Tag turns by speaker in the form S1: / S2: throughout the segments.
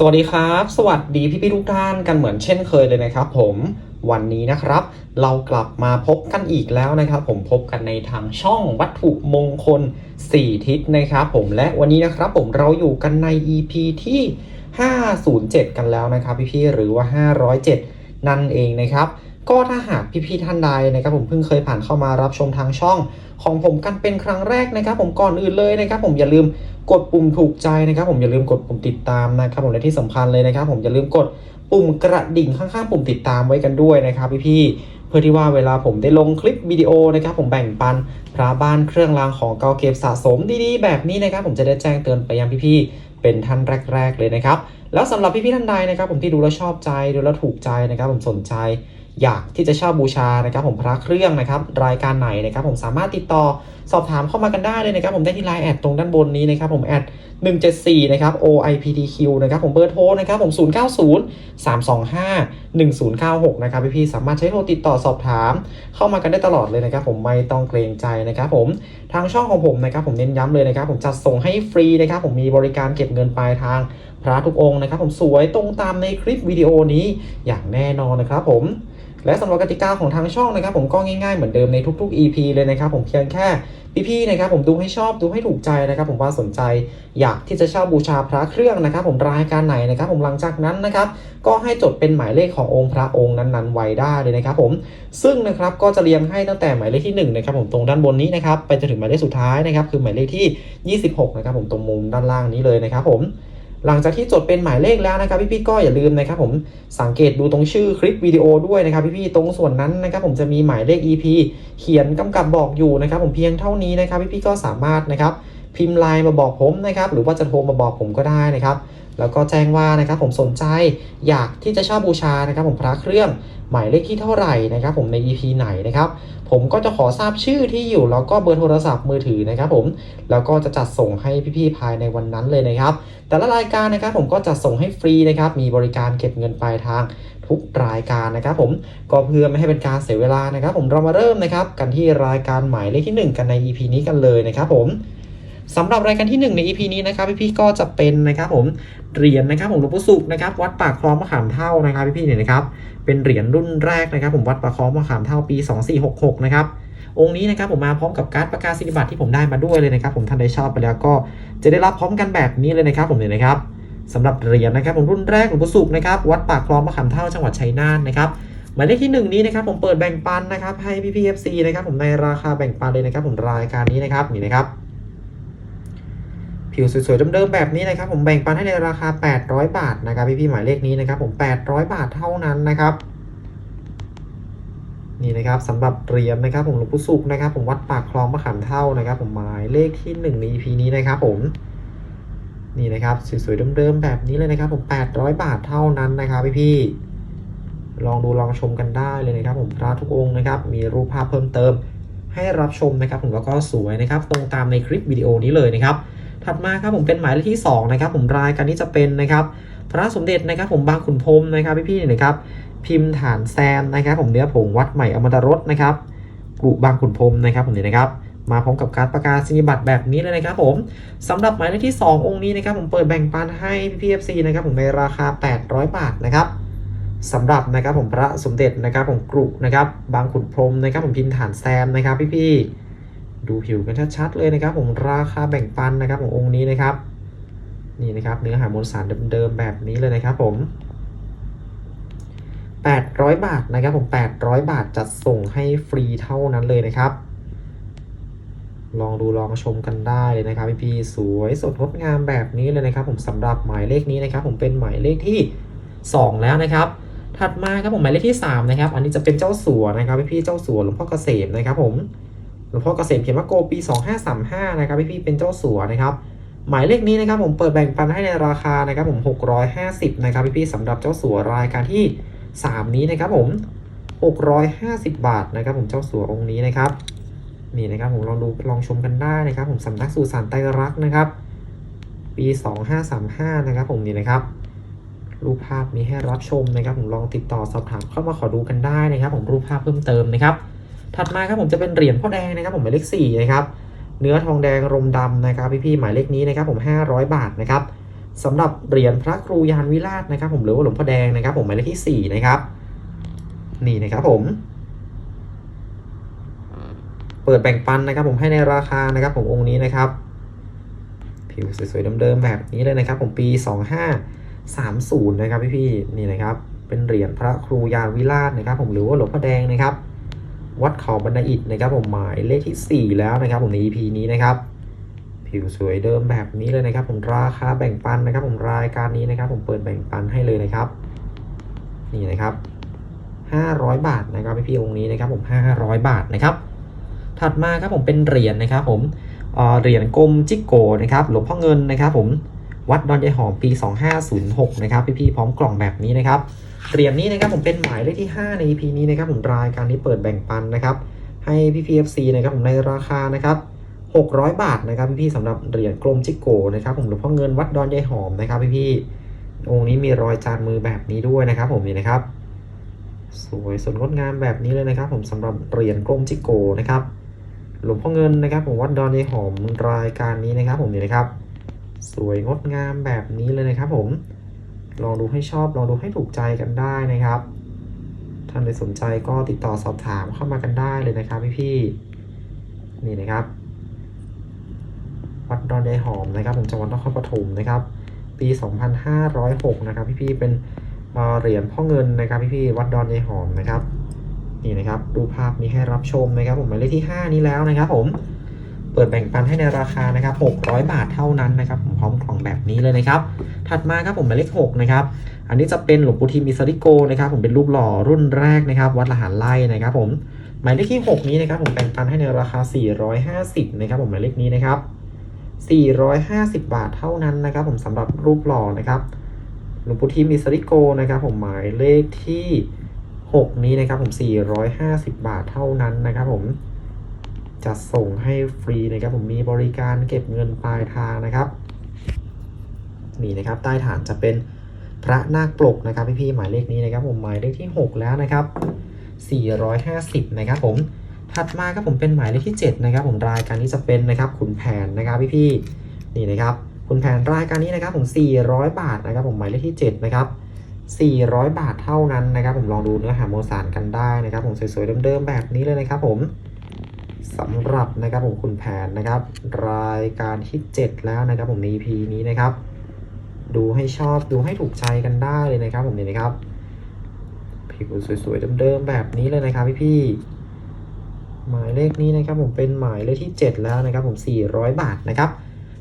S1: สวัสดีครับ สวัสดีพี่ๆทุกท่านกันเหมือนเช่นเคยเลยนะครับผมวันนี้นะครับ เรากลับมาพบกันอีกแล้วนะครับ ผมพบกันในทางช่องวัตถุมงคล 4 ทิศนะครับผมและวันนี้นะครับผมเราอยู่กันใน EP ที่ 507 กันแล้วนะครับ พี่ๆหรือว่า 507 นั่นเองนะครับ ก็ถ้าหากพี่ๆท่านใดนะครับ ผมเพิ่งเคยผ่านเข้ามารับชมทางช่องของผมกันเป็นครั้งแรกนะครับ ผมก่อนอื่นเลยนะครับ ผมอย่าลืม กดปุ่มถูกใจนะครับ ผมอย่าลืมกดปุ่มติดตามนะครับ ผมและที่สำคัญเลยนะครับ ผมอย่าลืมกดปุ่มกระดิ่งข้างๆ ปุ่มติดตามไว้กันด้วยนะครับพี่ๆเพื่อที่ว่าเวลาผมได้ลงคลิปวิดีโอนะครับ ผมแบ่งปันพระบ้านเครื่องรางของเก่าเก็บสะสมดีๆ แบบนี้นะครับ ผมจะได้แจ้งเตือนไปยังพี่ๆเป็นท่านแรก ๆ เลยนะครับ แล้วสำหรับพี่ๆท่านใดนะครับ ผมที่ดูแล้วชอบใจดูแล้วถูกใจนะครับ ผมสนใจ อยากที่จะเช่าบูชานะครับผมพระเครื่องนะครับรายการไหนนะครับผมสามารถติดต่อสอบถามเข้ามากันได้เลยนะครับผมได้ที่ไลน์แอดตรงด้านบนนี้นะครับผมแอด174 นะครับ OIPTQ นะครับผมเบอร์โทรนะครับผม 090 325 1096 นะครับพี่ๆสามารถใช้โทรติดต่อสอบถาม เข้ามากันได้ตลอดเลยนะครับผมไม่ต้องเกรงใจนะครับผมทางช่องของผมนะครับผมเน้นย้ำเลยนะครับผมจัดส่งให้ฟรีนะครับผมมีบริการเก็บเงินปลายทางพระทุกองค์นะครับผมสวยตรงตามในคลิปวิดีโอนี้อย่างแน่นอนนะครับผม และสำหรับกติกาของทางช่องนะครับผมก็ง่ายๆเหมือนเดิมในทุกๆ EP เลยนะครับผมเพียงแค่พี่ๆนะครับผมดูให้ชอบดูให้ถูกใจนะครับผมว่าสนใจอยากที่จะเช่าบูชาพระเครื่องนะครับผมรายการไหนนะครับผมหลังจากนั้นนะครับก็ให้จดเป็นหมายเลขขององค์พระองค์นั้นๆ ไว้ได้เลยนะครับผมซึ่งนะครับก็จะเรียงให้ตั้งแต่หมายเลขที่1นะครับผมตรงด้านบนนี้นะครับไปจนถึงหมายเลขสุดท้ายนะครับคือหมายเลขที่ 26นะครับผมตรงมุมด้านล่างนี้เลยนะครับผม หลังจากที่จดเป็นหมายเลขแล้วนะครับพี่ๆก็อย่าลืมนะครับผมสังเกตดูตรงชื่อคลิปวิดีโอด้วยนะครับพี่ๆตรงส่วนนั้นนะครับผมจะมีหมายเลข EP เขียนกำกับบอกอยู่นะครับผมเพียงเท่านี้นะครับพี่ๆก็สามารถนะครับพิมพ์ไลน์มาบอกผมนะครับหรือว่าจะโทรมาบอกผมก็ได้นะครับ แล้วก็แจ้งว่านะครับผมสนใจอยากที่จะเช่าบูชานะครับผมพระเครื่องหมายเลขที่เท่าไหร่นะครับผมใน EP ไหนนะครับผมก็จะขอทราบชื่อที่อยู่แล้วก็เบอร์โทรศัพท์มือถือนะครับผมแล้วก็จะจัดส่งให้พี่ๆภายในวันนั้นเลยนะครับ แต่ละรายการนะครับผมก็จะส่งให้ฟรีนะครับมีบริการเก็บเงินปลายทางทุกรายการนะครับผมก็เพื่อไม่ให้เป็นการเสียเวลานะครับ ผมเรามาเริ่มนะครับกันที่รายการหมายเลขที่ 1 กันใน EP นี้กันเลยนะครับผม สำหรับรายการที่ 1 ใน EP นี้นะครับพี่ๆก็จะเป็นนะครับผมเหรียญนะครับผมหลวงปู่สุขนะครับวัดปากคลองมะขามเท่านะครับพี่ๆเนี่ยนะครับเป็นเหรียญรุ่นแรกนะครับ ผมวัดปากคลองมะขามเท่าปี 2466 นะครับองค์นี้นะครับผมมาพร้อมกับการ์ดประกาศสินียบัตรที่ผมได้มาด้วยเลยนะครับ ผมท่านใดชอบไปแล้วก็จะได้รับพร้อมกันแบบนี้เลยนะครับ ผมเนี่ยนะครับสำหรับเหรียญนะครับ ผมรุ่นแรกหลวงปู่สุขนะครับวัดปากคลองมะขามเท่าจังหวัดชัยนาทนะครับหมายเลขที่หนึ่งนี้นะครับผมเปิดแบ่งปันนะครับให้พี่พีเอฟซีนะครับผมในราคาแบ่งปันเลยนะครับ ผมรายการนี้นะครับนี่นะครับ ผิวสวยๆเดิมๆแบบนี้นะครับผมแบ่งปันให้ในราคา 800 บาทนะครับพี่ๆหมายเลขนี้นะครับผม800 บาทเท่านั้นนะครับนี่นะครับสำหรับเหรียญนะครับผมหลวงปู่สุขนะครับ ผมวัดปากคลองมะขามเท่านะครับ ผมหมายเลขที่1ใน EP นี้นะครับผมนี่นะครับสวยๆเดิมๆแบบนี้เลยนะครับผม 800 บาทเท่านั้นนะครับพี่พี่ๆลองดูลองชมกันได้เลยนะครับ ผมพระทุกองค์นะครับ มีรูปภาพเพิ่มเติม ให้รับชมนะครับ ผมแล้วก็สวยนะครับ ตรงตามในคลิปวิดีโอนี้เลยนะครับ ถัดมาครับผมเป็นหมายเลขที่2นะครับผมรายการนี้จะเป็นนะครับพระสมเด็จนะครับผมบางขุนพรมนะครับพี่ๆเนี่ยนะครับพิมพ์ฐานแซมนะครับ ผมเนื้อผงวัดใหม่อมตะรสนะครับกรุบางขุนพรมนะครับผมเนี่ยนะครับมาพร้อมกับการประกาศนีบัตรแบบนี้เลยนะครับผมสำหรับหมายเลขที่ 2 องค์นี้นะครับ ผมเปิดแบ่งปันให้พี่ๆ FC นะครับผมในราคา 800 บาทนะครับสำหรับนะครับผมพระสมเด็จนะครับผมกรุนะครับบางขุนพรมนะครับผมพิมพ์ฐานแซมนะครับพี่ๆ ดูผิวกันชัดๆเลยนะครับ ผมราคาแบ่งปันนะครับขององค์นี้นะครับ นี่นะครับเนื้อหามวลสารเดิมๆแบบนี้เลยนะครับผม 800 บาทนะครับผม 800 บาทจัดส่งให้ฟรีเท่านั้นเลยนะครับ ลองดูลองชมกันได้เลยนะครับพี่ๆสวยสดงดงามแบบนี้เลยนะครับ ผมสำหรับหมายเลขนี้นะครับ ผมเป็นหมายเลขที่ 2 แล้วนะครับถัดมาครับผมหมายเลขที่ 3 นะครับ อันนี้จะเป็นเจ้าสัวนะครับพี่ๆเจ้าสัวหลวงพ่อเกษมนะครับผม หลวงพ่อเกษมเขียนว่าโกปี 2535 นะครับพี่ๆเป็นเจ้าสัวนะครับ หมายเลขนี้นะครับผมเปิดแบ่งปันให้ในราคานะครับผม 650 นะครับพี่ๆสำหรับเจ้าสัวรายการที่ 3 นี้นะครับผม 650 บาทนะครับผมเจ้าสัวองค์นี้นะครับนี่นะครับผมลองดูลองชมกันได้นะครับ ผมสำนักสู่สารไตรรักนะครับ ปี 2535 นะครับผมนี่นะครับรูปภาพมีให้รับชมนะครับ ผมลองติดต่อสอบถามเข้ามาขอดูกันได้นะครับ ผมรูปภาพเพิ่มเติมนะครับ ถัดมาครับผมจะเป็นเหรียญพ่อแดงนะครับผมหมายเลข4นะครับเนื้อทองแดงรมดำนะครับพี่ๆหมายเลขนี้นะครับผม500 บาทนะครับสำหรับเหรียญพระครูยานวิราชนะครับผมหรือว่าหลวงพ่อแดงนะครับผมหมายเลขที่สี่นะครับนี่นะครับผม เปิดแบ่งปันนะครับผมให้ในราคานะครับผมองค์นี้นะครับ ผิวสวยๆเดิมๆแบบนี้เลยนะครับ ผมปี 2530 นะครับพี่ๆนี่นะครับ เป็นเหรียญพระครูยานวิราชนะครับ ผมหรือว่าหลวงพ่อแดงนะครับ วัดเขาบรรณอิฐนะครับผมหมายเลขที่ 4 แล้วนะครับผมใน EP นี้นะครับผิวสวยเดิมแบบนี้เลยนะครับ ผมราคาแบ่งปันนะครับ ผมรายการนี้นะครับ ผมเปิดแบ่งปันให้เลยนะครับ นี่นะครับ 500 บาทนะครับพี่ๆองค์นี้นะครับ ผม 500 บาทนะครับ ถัดมาครับผมเป็นเหรียญนะครับ ผมเอ่อเหรียญกลมจิกโกนะครับหลวงพ่อเงินนะครับ ผมวัดดอนยายหอมปี 2506 นะครับพี่ๆพร้อมกล่องแบบนี้นะครับ เหรียญนี้นะครับผมเป็นหมายเลขที่ 5 ใน EP นี้นะครับผมรายการที่เปิดแบ่งปันนะครับให้พี่พีเอฟซีนะครับผมในราคานะครับ600 บาทนะครับพี่ๆสำหรับเหรียญกลมจิกโกนะครับผมหลวงพ่อเงินวัดดอนยายหอมนะครับพี่ๆองค์นี้มีรอยจานมือแบบนี้ด้วยนะครับ ผมนี่นะครับ สวยสดงดงามแบบนี้เลยนะครับ ผมสำหรับเหรียญกลมจิกโกนะครับหลวงพ่อเงินนะครับ ผมวัดดอนยายหอมรายการนี้นะครับ ผมนี่นะครับ สวยงดงามแบบนี้เลยนะครับ ผม ลองดูให้ชอบลองดูให้ถูกใจกันได้นะครับท่านใดสนใจก็ติดต่อสอบถามเข้ามากันได้เลยนะครับพี่ๆนี่นะครับ วัดดอนยายหอมนะครับผมจังหวัดนครปฐมนะครับ ปี 2506 นะครับ พี่ๆเป็นเหรียญพ่อเงินนะครับพี่ๆวัดดอนยายหอมนะครับนี่นะครับดูภาพนี้ให้รับชมนะครับ ผมหมายเลขที่ 5 นี้แล้วนะครับ ผมเปิดแบ่งปันให้ในราคานะครับ 600 บาทเท่านั้นนะครับ ผมพร้อมกล่องแบบนี้เลยนะครับ ถัดมาครับผมหมายเลข6นะครับอันนี้จะเป็นหลวงปู่ทิมมิสริโกนะครับผมเป็นรูปหล่อรุ่นแรกนะครับวัดละหารไล่นะครับผมหมายเลขที่ 6 นี้นะครับผมแบ่งปันให้ในราคา 450นะครับผมหมายเลขนี้นะครับ450 บาทเท่านั้นนะครับผมสำหรับรูปหล่อนะครับหลวงปู่ทิมมิสริโกนะครับผมหมายเลขที่ 6 นี้นะครับผม 450 บาทเท่านั้นนะครับผมจะส่งให้ฟรีนะครับผมมีบริการเก็บเงินปลายทางนะครับ นี่นะครับใต้ฐานจะเป็นพระนาคปลกนะครับพี่ๆหมายเลขนี้นะครับผมหมายเลขที่ 6 แล้วนะครับ 450 นะครับผมถัดมาครับผมเป็นหมายเลขที่ 7 นะครับ ผมรายการนี้จะเป็นนะครับขุนแผนนะครับพี่ๆนี่นะครับขุนแผนรายการนี้นะครับผม 400 บาทนะครับ ผมหมายเลขที่ 7 นะครับ 400 บาทเท่านั้นนะครับ ผมลองดูเนื้อหาโมสารกันได้นะครับ ผมสวยๆเดิมๆแบบนี้เลยนะครับ ผมสำหรับนะครับผมขุนแผนนะครับ รายการที่ 7 แล้วนะครับ ผมใน EP นี้นะครับ ดูให้ชอบดูให้ถูกใจกันได้เลยนะครับผมนี่นะครับผิวสวยๆเดิมๆแบบนี้เลยนะครับพี่ๆหมายเลขนี้นะครับผมเป็นหมายเลขที่ 7 แล้วนะครับผม 400 บาทนะครับ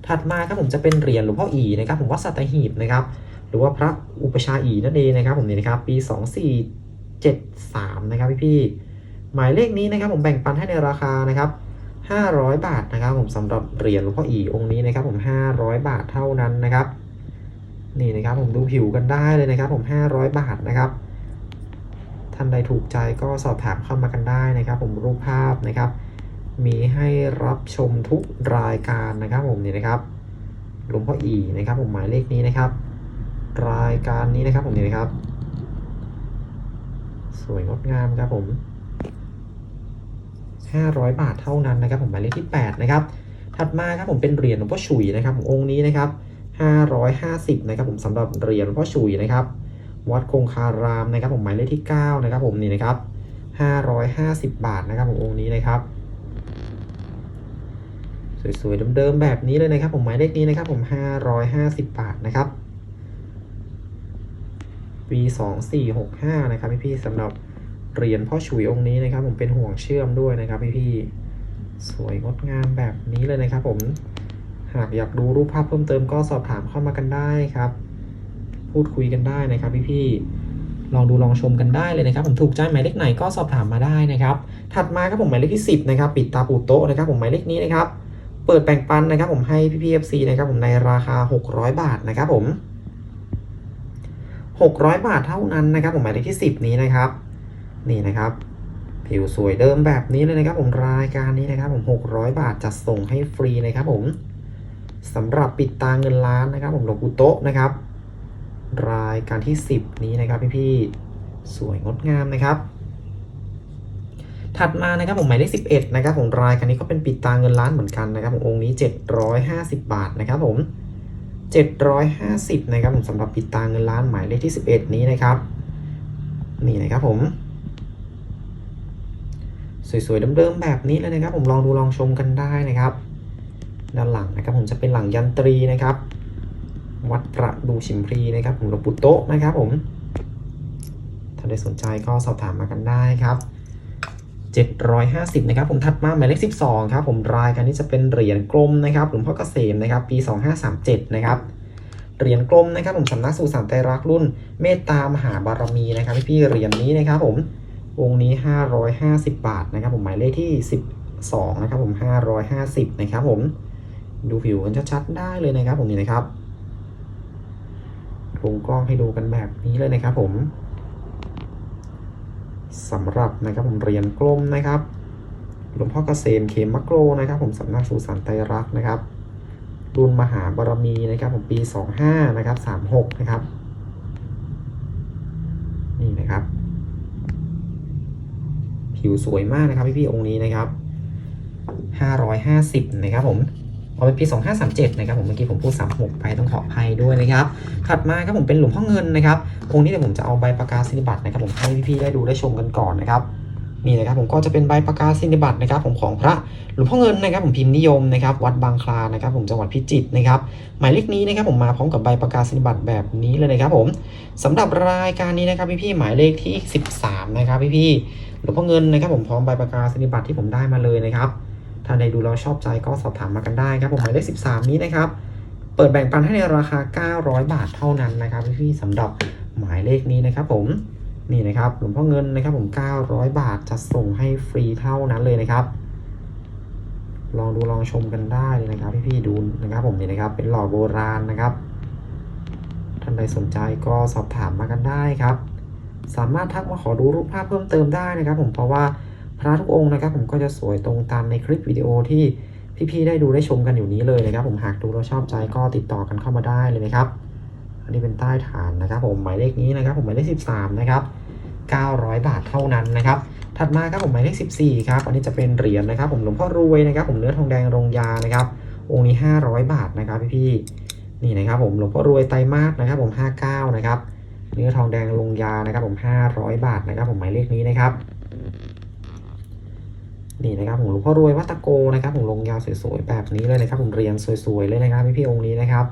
S1: ถัดมาครับผมจะเป็นเหรียญหลวงพ่ออีนะครับผมว่าสัตหีบนะครับหรือว่าพระอุปชาอีนั่นเองนะครับผมนี่นะครับปี 2473นะครับพี่ๆหมายเลขนี้นะครับผมแบ่งปันให้ในราคานะครับ500 บาทนะครับผมสำหรับเหรียญหลวงพ่ออีองค์นี้นะครับผม 500 บาทเท่านั้นนะครับ นี่นะครับผมดูผิวกันได้เลยนะครับ ผม 500 บาทนะครับท่านใดถูกใจก็สอบถามเข้ามากันได้นะครับ ผมรูปภาพนะครับ มีให้รับชมทุกรายการนะครับ ผมนี่นะครับหลวงพ่ออีนะครับ ผมหมายเลขนี้นะครับ รายการนี้นะครับผมนี่นะครับ สวยงดงามครับผม 500 บาทเท่านั้นนะครับ ผมหมายเลขที่ 8 นะครับ ถัดมาครับผมเป็นเหรียญหลวงพ่อฉุยนะครับผมองค์นี้นะครับ 550นะครับผมสำหรับเหรียญพ่อฉุยนะครับ วัดคงคารามนะครับผมหมายเลขที่ 9 นะครับผมนี่นะครับ 550 บาทนะครับผมองค์นี้นะครับ สวยๆเดิมๆแบบนี้เลยนะครับ ผมหมายเลขนี้นะครับ ผม 550 บาทนะครับปี2465นะครับพี่ๆสำหรับเหรียญพ่อฉุยองค์นี้นะครับ ผมเป็นห่วงเชื่อมด้วยนะครับพี่ๆสวยงดงามแบบนี้เลยนะครับผม หากอยากดูรูปภาพเพิ่มเติมก็สอบถามเข้ามากันได้ครับ พูดคุยกันได้นะครับพี่ๆลองดูลองชมกันได้เลยนะครับ ผมถูกใจหมายเลขไหนก็สอบถามมาได้นะครับ ถัดมาครับผมหมายเลขที่ 10นะครับปิดตาปูโต๊ะนะครับ ผมหมายเลขนี้นะครับ เปิดแบ่งปันนะครับ ผมให้พี่ๆ FC นะครับผมในราคา 600 บาทนะครับผม600 บาทเท่านั้นนะครับ ผมหมายเลขที่ 10 นี้นะครับ นี่นะครับ ผิวสวยเดิมแบบนี้เลยนะครับ ผมรายการนี้นะครับ ผม 600 บาทจัดส่งให้ฟรีนะครับผม สำหรับปิดตาเงินล้านนะครับ ผมหลวงปู่โต๊ะนะครับ รายการที่ 10 นี้นะครับพี่ๆสวยงดงามนะครับ ถัดมานะครับผมหมายเลข11 นะครับผมรายการนี้ก็เป็นปิดตาเงินล้านเหมือนกันนะครับผมองค์นี้ 750 บาทนะครับผม 750 นะครับผมสำหรับปิดตาเงินล้านหมายเลขที่ 11 นี้นะครับ นี่นะครับผมสวยๆเดิมๆแบบนี้เลยนะครับ ผมลองดูลองชมกันได้นะครับ ด้านหลังนะครับ ผมจะเป็นหลังยันตรีนะครับ วัดประดูชิมพรีนะครับ ผมหลวงปู่โตะนะครับ ผม ถ้าได้สนใจก็สอบถามมากันได้ครับ750 นะครับผมถัดมาหมายเลข 12 ครับ ผมรายการนี้จะเป็นเหรียญกลมนะครับหลวงพ่อเกษมนะครับ ปี 2537 นะครับเหรียญกลมนะครับ ผมสำนักสู่สารไตรรักษ์รุ่น เมตตามหาบารมีนะครับพี่ๆเหรียญนี้นะครับ ผมองค์นี้ 550 บาทนะครับ ผมหมายเลขที่ 12 นะครับ ผม 550 นะครับ ผม ดูผิวกันชัดๆได้เลยนะครับ ผมนี่นะครับลงกล้องให้ดูกันแบบนี้เลยนะครับ ผมสำหรับนะครับผมเรียญกลมนะครับหลวงพ่อเกษมเขมมะโกรนะครับ ผมสำนักสู่สารไตรรักษ์นะครับรุ่นมหาบารมีนะครับ ผมปี 25 นะครับ 36 นะครับ นี่นะครับ ผิวสวยมากนะครับพี่ๆองค์นี้นะครับ 550 นะครับผม เอาเป็นปี 2537 นะครับผมเมื่อกี้ผมพูด 36 ไปต้องขออภัยด้วยนะครับ ถัดมาครับผมเป็นหลวงพ่อเงินนะครับองนี้เดี๋ยวผมจะเอาใบประกาศนียบัตรนะครับผมให้พี่ๆได้ดูได้ชมกันก่อนนะครับนี่นะครับผมก็จะเป็นใบประกาศนียบัตรนะครับผมของพระหลวงพ่อเงินนะครับผมพิมพ์นิยมนะครับวัดบางคลานะครับผมจังหวัดพิจิตรนะครับหมายเลขนี้นะครับผมมาพร้อมกับใบประกาศนียบัตรแบบนี้เลยนะครับผมสำหรับรายการนี้นะครับพี่ๆหมายเลขที่ 13 นะครับพี่ๆหลวงพ่อเงินนะครับผมพร้อมใบประกาศนียบัตรที่ผมได้มาเลยนะครับ ถ้าใดดูแล้วชอบใจก็สอบถามมากันได้ครับผมหมายเลข13 นี้นะครับ เปิดแบ่งปันให้ในราคา 900 บาทเท่านั้นนะครับพี่ๆสำหรับหมายเลขนี้นะครับผมนี่นะครับหลวงพ่อเงินนะครับผม 900 บาทจะส่งให้ฟรีเท่านั้นเลยนะครับ ลองดูลองชมกันได้เลยนะครับ พี่ๆดูนะครับผมนี่นะครับ เป็นหล่อโบราณนะครับท่านใดสนใจก็สอบถามมากันได้ครับ สามารถทักมาขอดูรูปภาพเพิ่มเติมได้นะครับ ผมเพราะว่า พระทุกองค์นะครับ ผมก็จะสวยตรงตามในคลิปวิดีโอที่พี่ๆได้ดูได้ชมกันอยู่นี้เลยนะครับ ผมหากดูแล้วชอบใจก็ติดต่อกันเข้ามาได้เลยนะครับ อันนี้เป็นใต้ฐานนะครับ ผมหมายเลขนี้นะครับ ผมหมายเลข 13 นะครับ 900 บาทเท่านั้นนะครับ ถัดมาครับผมหมายเลข 14 ครับ อันนี้จะเป็นเหรียญนะครับ ผมหลวงพ่อรวยนะครับ ผมเนื้อทองแดงรงยานะครับ องค์นี้ 500 บาทนะครับพี่ๆนี่นะครับ ผมหลวงพ่อรวยไตรมาสนะครับ ผม 59 นะครับ เนื้อทองแดงลงยานะครับ ผม 500 บาทนะครับ ผมหมายเลขนี้นะครับ นี่นะครับผมหลวงพ่อรวยวัตโกนะครับผมลงยาวสวยๆแบบนี้เลยนะครับผมเรียนสวยๆเลยนะครับพี่ๆองค์นี้นะครับ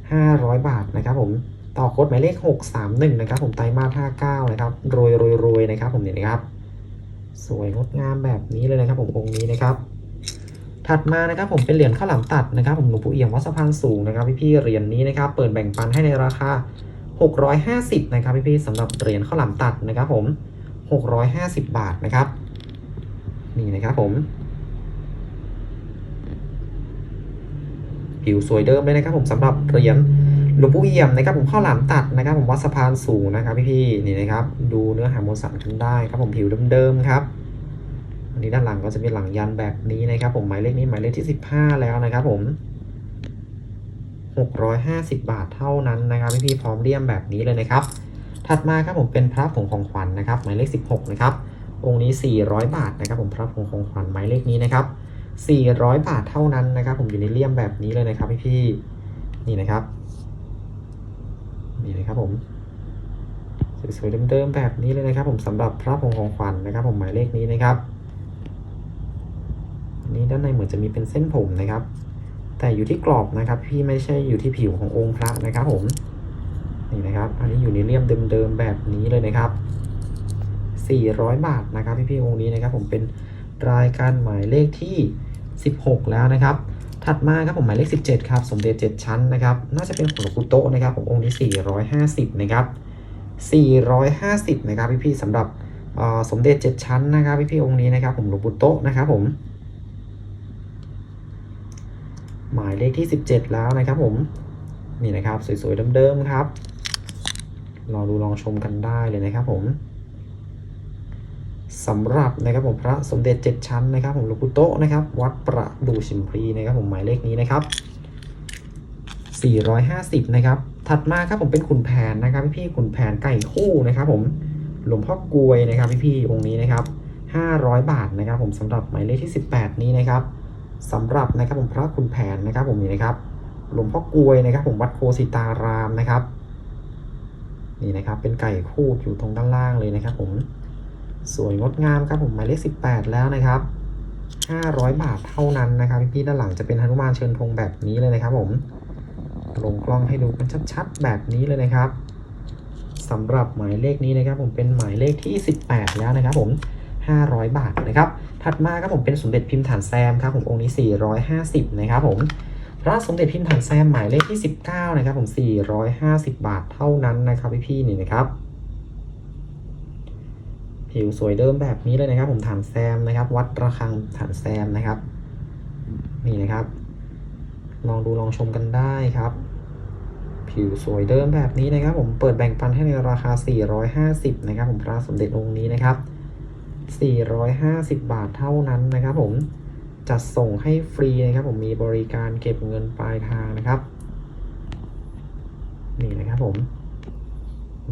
S1: 500บาทนะครับผมต่อโค้ดหมายเลข631นะครับผมไตรมาส59นะครับรวยรวยรวยนะครับผมเนี่ยนะครับ สวยงดงามแบบนี้เลยนะครับผมองค์นี้นะครับ ถัดมานะครับผมเป็นเหรียญข้าวหลามตัดนะครับผมหลวงปู่เอี่ยมวัดสะพานสูงนะครับพี่ๆเหรียญนี้นะครับเปิดแบ่งปันให้ในราคา650 นะครับพี่ๆสำหรับเหรียญข้าวหลามตัดนะครับผม 650 บาทนะครับ นี่นะครับผม ผิวสวยเดิมเลยนะครับผมสำหรับเหรียญหลวงปู่เอี่ยมนะครับผมข้าวหลามตัดนะครับ ผมวัดสะพานสูงนะครับพี่ๆนี่นะครับ ดูเนื้อหามวลสารกันได้ครับผมผิวเดิมๆครับอันนี้ด้านหลังก็จะเป็นหลังยันแบบนี้นะครับ ผมหมายเลขนี้หมายเลขที่ 15 แล้วนะครับ ผม 650 บาทเท่านั้นนะครับพี่ๆพร้อมเลี่ยมแบบนี้เลยนะครับ ถัดมาครับผมเป็นพระผงของขวัญนะครับ หมายเลข 16 นะครับ องค์นี้ 400 บาทนะครับผมพระผงของขวัญหมายเลขนี้นะครับ 400 บาทเท่านั้นนะครับ ผมอยู่ในเลี่ยมแบบนี้เลยนะครับพี่ๆนี่นะครับนี่นะครับผมสวยๆเดิมๆแบบนี้เลยนะครับ ผมสำหรับพระผงของขวัญนะครับ ผมหมายเลขนี้นะครับนนี้ด้านในเหมือนจะมีเป็นเส้นผมนะครับ แต่อยู่ที่กรอบนะครับ พี่ไม่ใช่อยู่ที่ผิวขององค์พระนะครับ ผมนี่นะครับ อันนี้อยู่ในเลี่ยมเดิมๆแบบนี้เลยนะครับ 400 บาทนะครับพี่ๆองค์นี้นะครับ ผมเป็นรายการหมายเลขที่ 16 แล้วนะครับ ถัดมาครับผมหมายเลข 17 ครับ สมเด็จ 7 ชั้นนะครับ น่าจะเป็นของหลวงปู่โตะนะครับ ผมองค์นี้450 นะครับ 450 นะครับพี่ๆสำหรับสมเด็จ 7 ชั้นนะครับพี่ๆองค์นี้นะครับ ผมหลวงปู่โตะนะครับผมหมายเลขที่ 17 แล้วนะครับผมนี่นะครับสวยๆเดิมๆครับรอดูลองชมกันได้เลยนะครับผม สำหรับนะครับผมพระสมเด็จ7ชั้นนะครับผมหลวงปู่โตนะครับ วัดประดูชิมพลีนะครับผมหมายเลขนี้นะครับ450นะครับถัดมาครับผมเป็นขุนแผนนะครับพี่ๆขุนแผนไก่คู่นะครับผมหลวงพ่อกวยนะครับพี่ๆองค์นี้นะครับ500 บาทนะครับผมสำหรับหมายเลขที่ 18 นี้นะครับสำหรับนะครับผมพระขุนแผนนะครับผมนี่นะครับหลวงพ่อกวยนะครับ ผมวัดโคสิตารามนะครับนี่นะครับเป็นไก่คูดอยู่ตรงด้านล่างเลยนะครับผม สวยงดงามครับผมหมายเลข 18 แล้วนะครับ 500 บาทเท่านั้นนะครับพี่ๆด้านหลังจะเป็นหนุมานเชิญธงแบบนี้เลยนะครับผมลงกล้องให้ดูกันชัดๆแบบนี้เลยนะครับสำหรับหมายเลขนี้นะครับผมเป็นหมายเลขที่ 18 แล้วนะครับผม500 บาทนะครับ ถัดมาครับผมเป็นสมเด็จพิมพ์ฐานแซมครับผมองค์นี้ 450 นะครับผม พระสมเด็จพิมพ์ฐานแซมหมายเลขที่ 19 นะครับผม 450 บาทเท่านั้นนะครับพี่ๆนี่นะครับ ผิวสวยเดิมแบบนี้เลยนะครับผมฐานแซมนะครับ วัดระฆังฐานแซมนะครับ นี่นะครับ ลองดูลองชมกันได้ครับ ผิวสวยเดิมแบบนี้นะครับ ผมเปิดแบ่งปันให้ในราคา 450 นะครับ ผมพระสมเด็จองค์นี้นะครับ 450 บาทเท่านั้นนะครับ ผมจัดส่งให้ฟรีนะครับ ผมมีบริการเก็บเงินปลายทางนะครับ นี่นะครับผม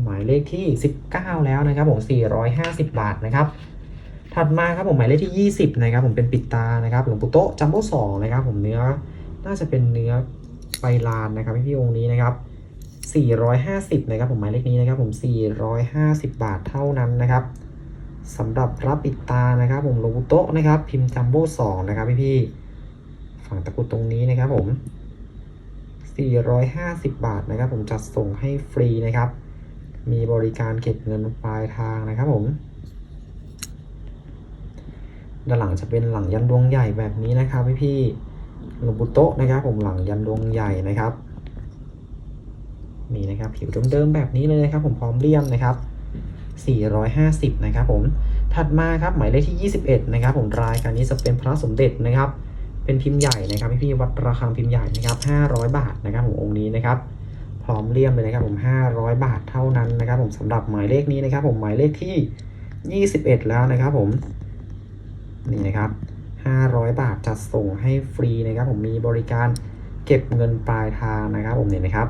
S1: หมายเลขที่ 19 แล้วนะครับผม450 บาทนะครับ ถัดมาครับผมหมายเลขที่ 20 นะครับ ผมเป็นปิดตานะครับหลวงปู่โตจัมโบ้สองนะครับ ผมเนื้อน่าจะเป็นเนื้อใบลานนะครับพี่ๆองค์นี้นะครับ 450 นะครับ ผมหมายเลขนี้นะครับ ผม 450 บาทเท่านั้นนะครับสำหรับพระปิดตานะครับ ผมหลวงปู่โตนะครับ พิมพ์จัมโบ้สองนะครับพี่ๆฝั่งตะกุดตรงนี้นะครับ ผม 450 บาทนะครับ ผมจัดส่งให้ฟรีนะครับ มีบริการเก็บเงินปลายทางนะครับผม ด้านหลังจะเป็นหลังยันดวงใหญ่แบบนี้นะครับพี่พี่ๆหลวงปู่โตะนะครับ ผมหลังยันดวงใหญ่นะครับ นี่นะครับผิวเดิมๆแบบนี้เลยนะครับ ผมพร้อมเลี่ยมนะครับ 450 นะครับ ผมถัดมาครับหมายเลขที่ 21 นะครับ ผมรายการนี้จะเป็นพระสมเด็จนะครับ เป็นพิมพ์ใหญ่นะครับพี่พี่ๆวัดระฆังพิมพ์ใหญ่นะครับ 500 บาทนะครับผมองค์นี้นะครับ พร้อมเลี่ยมเลยนะครับผม500 บาทเท่านั้นนะครับ ผมสำหรับหมายเลขนี้นะครับ ผมหมายเลขที่ 21 แล้วนะครับ ผมนี่นะครับ 500 บาทจัดส่งให้ฟรีนะครับ ผมมีบริการเก็บเงินปลายทางนะครับ ผมเนี่ยนะครับ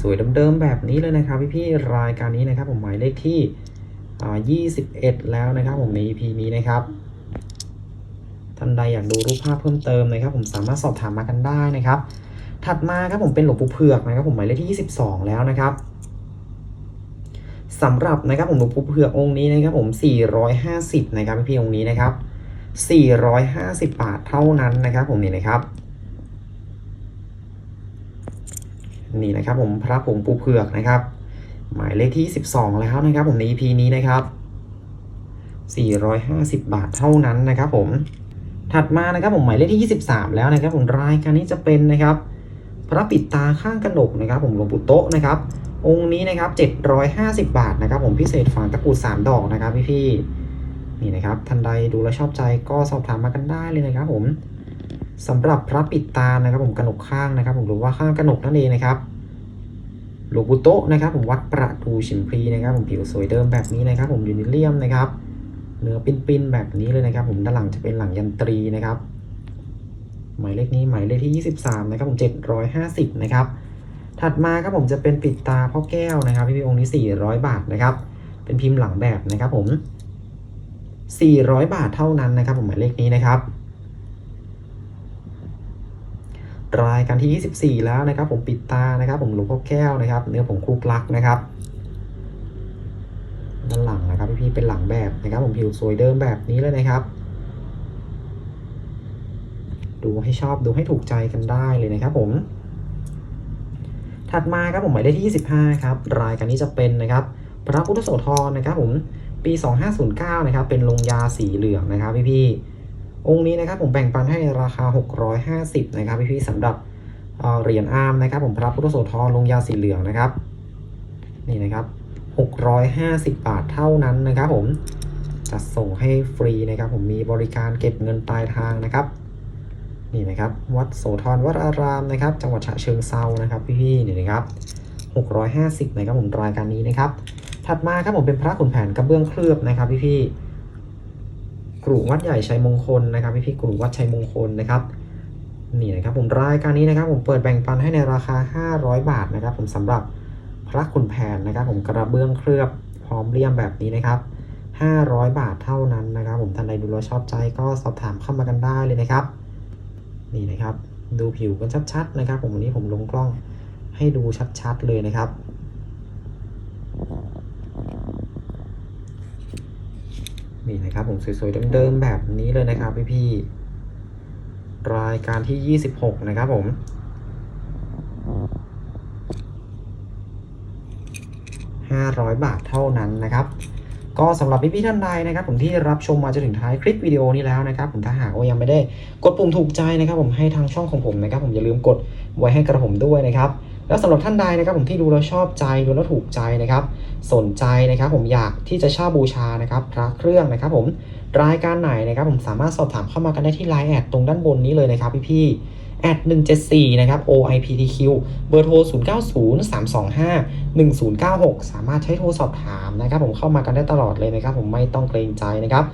S1: สวยๆเดิมๆแบบนี้เลยนะครับพี่ๆรายการนี้นะครับ ผมหมายเลขที่อ่า21 แล้วนะครับ ผมใน EP นี้นะครับท่านใดอยากดูรูปภาพเพิ่มเติมนะครับ ผมสามารถสอบถามมากันได้นะครับ ถัดมาครับผมเป็นหลวงปู่เผือกนะครับผมหมายเลขที่ 22 แล้วนะครับสำหรับนะครับผมหลวงปู่เผือกองค์นี้นะครับผม 450 นะครับพี่องค์นี้นะครับ 450 บาทเท่านั้นนะครับผมนี่นะครับ นี่นะครับผมพระผงปูเผือกนะครับ หมายเลขที่ 12 แล้วนะครับผมใน EP นี้นะครับ 450 บาทเท่านั้นนะครับผมถัดมานะครับผมหมายเลขที่ 23 แล้วนะครับผมรายการนี้จะเป็นนะครับ พระปิดตาข้างกระหนกนะครับ ผมหลวงปู่โต๊ะนะครับ องค์นี้นะครับ 750 บาทนะครับ ผมพิเศษฝางตะกรุด3ดอกนะครับพี่ๆนี่นะครับท่านใดดูแลชอบใจก็สอบถามมากันได้เลยนะครับผมสำหรับพระปิดตานะครับ ผมกระหนกข้างนะครับ ผมหรือว่าข้างกระหนกนั่นเองนะครับหลวงปู่โต๊ะนะครับ ผมวัดประดูชิมพีนะครับ ผมผิวสวยเดิมแบบนี้นะครับ ผมยูนิเลียมนะครับเนื้อปิ้นๆแบบนี้เลยนะครับ ผมด้านหลังจะเป็นหลังยันตรีนะครับ หมายเลขนี้หมายเลขที่ 23 นะครับผม750 นะครับ ถัดมาครับผมจะเป็นปิดตาพ่อแก้วนะครับ พี่พี่องค์นี้ 400 บาทนะครับ เป็นพิมพ์หลังแบบนะครับผม 400 บาทเท่านั้นนะครับผมหมายเลขนี้นะครับรายการที่ 24 แล้วนะครับ ผมปิดตานะครับ ผมหลวงพ่อแก้วนะครับ เนื้อผงคลุกลักนะครับด้านหลังนะครับพี่ๆเป็นหลังแบบนะครับ ผมผิวสวยเดิมแบบนี้เลยนะครับ ดูให้ชอบดูให้ถูกใจกันได้เลยนะครับผม ถัดมาครับผมหมายเลขที่ 25 ครับ รายการนี้จะเป็นนะครับ พระพุทธโสธรนะครับผมปี 2509 นะครับ เป็นลงยาสีเหลืองนะครับพี่ๆองค์นี้นะครับผมแบ่งปันให้ในราคา 650 นะครับพี่ๆสำหรับเอ่อเหรียญอาร์มนะครับ ผมพระพุทธโสธรลงยาสีเหลืองนะครับ นี่นะครับ 650 บาทเท่านั้นนะครับผมจัดส่งให้ฟรีนะครับ ผมมีบริการเก็บเงินปลายทางนะครับ นี่นะครับ วัดโสธรวัดอารามนะครับ จังหวัดฉะเชิงเซานะครับพี่ๆนี่นะครับ650นะครับผมรายการนี้นะครับ ถัดมาครับผมเป็นพระขุนแผนกระเบื้องเคลือบนะครับพี่ๆกรุวัดใหญ่ชัยมงคลนะครับพี่ๆกรุวัดชัยมงคลนะครับนี่นะครับผมรายการนี้นะครับผมเปิดแบ่งปันให้ในราคา 500 บาทนะครับ ผมสำหรับพระขุนแผนนะครับ ผมกระเบื้องเคลือบพร้อมเลี่ยมแบบนี้นะครับ 500 บาทเท่านั้นนะครับ ผมท่านใดดูแลชอบใจก็สอบถามเข้ามากันได้เลยนะครับ นี่นะครับ ดูผิวกันชัดๆนะครับ ผมวันนี้ผมลงกล้องให้ดูชัดๆเลยนะครับ นี่นะครับผมสวยๆเดิมๆแบบนี้เลยนะครับพี่ๆรายการที่ 26 นะครับผม500 บาทเท่านั้นนะครับ ก็สำหรับพี่ๆท่านใดนะครับ ผมที่รับชมมาจนถึงท้ายคลิปวิดีโอนี้แล้วนะครับผมถ้าหากว่ายังไม่ได้กดปุ่มถูกใจนะครับผมให้ทางช่องของผมนะครับผมอย่าลืมกดไว้ให้กระผมด้วยนะครับแล้วสำหรับท่านใดนะครับผมที่ดูแล้วชอบใจดูแล้วถูกใจนะครับ สนใจนะครับ ผมอยากที่จะเช่าบูชานะครับ พระเครื่องนะครับ ผมรายการไหนนะครับ ผมสามารถสอบถามเข้ามากันได้ที่ไลน์แอดตรงด้านบนนี้เลยนะครับ พี่ๆ 174 นะครับ OIPTQ เบอร์โทร 0903251096 สามารถใช้โทรสอบถามนะครับ ผมเข้ามากันได้ตลอดเลยนะครับ ผมไม่ต้องเกรงใจนะครับ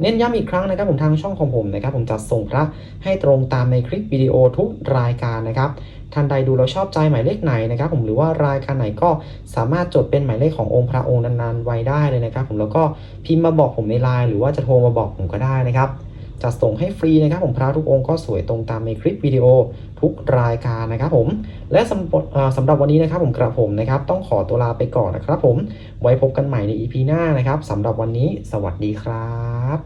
S1: เน้นย้ำอีกครั้งนะครับ ผมทางช่องของผมนะครับ ผมจะส่งพระให้ตรงตามในคลิปวิดีโอทุกรายการนะครับท่านใดดูแล้วชอบใจหมายเลขไหนนะครับ ผมหรือว่ารายการไหนก็สามารถจดเป็นหมายเลขขององค์พระองค์นั้นๆไว้ได้เลยนะครับ ผมแล้วก็พิมพ์มาบอกผมในไลน์หรือว่าจะโทรมาบอกผมก็ได้นะครับ จะส่งให้ฟรีนะครับผมพระทุกองค์ก็สวยตรงตามในคลิปวิดีโอทุกรายการนะครับผมและสำหรับเอ่อสำหรับวันนี้นะครับผมกระผมนะครับ ต้องขอตัวลาไปก่อนนะครับผมไว้พบกันใหม่ใน EP หน้านะครับสำหรับวันนี้ สวัสดีครับ